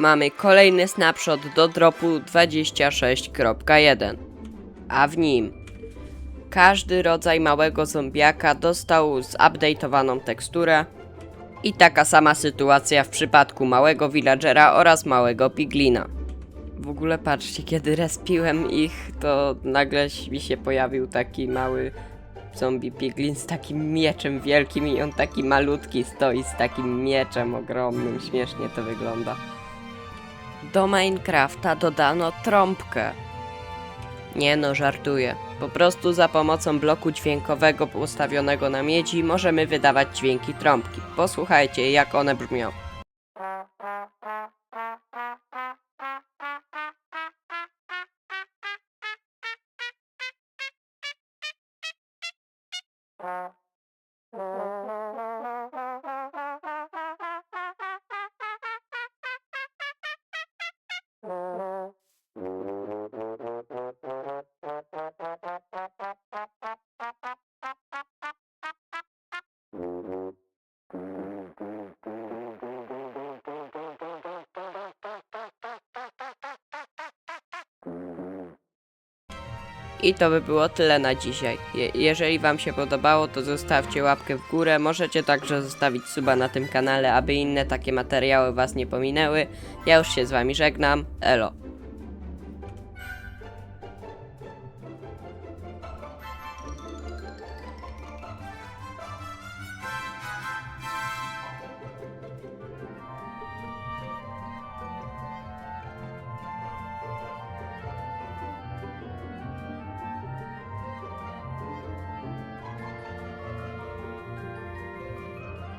mamy kolejny snapshot do dropu 26.1, a w nim każdy rodzaj małego zombiaka dostał zupdate'owaną teksturę i taka sama sytuacja w przypadku małego villagera oraz małego piglina. W ogóle patrzcie, kiedy respiłem ich, to nagle mi się pojawił taki mały zombie piglin z takim mieczem wielkim i on taki malutki stoi z takim mieczem ogromnym. Śmiesznie to wygląda. Do Minecrafta dodano trąbkę. Nie no, żartuję. Po prostu za pomocą bloku dźwiękowego postawionego na miedzi możemy wydawać dźwięki trąbki. Posłuchajcie, jak one brzmią. Thank you. I to by było tyle na dzisiaj. Je jeżeli Wam się podobało, to zostawcie łapkę w górę. Możecie także zostawić suba na tym kanale, aby inne takie materiały Was nie pominęły. Ja już się z Wami żegnam. Elo.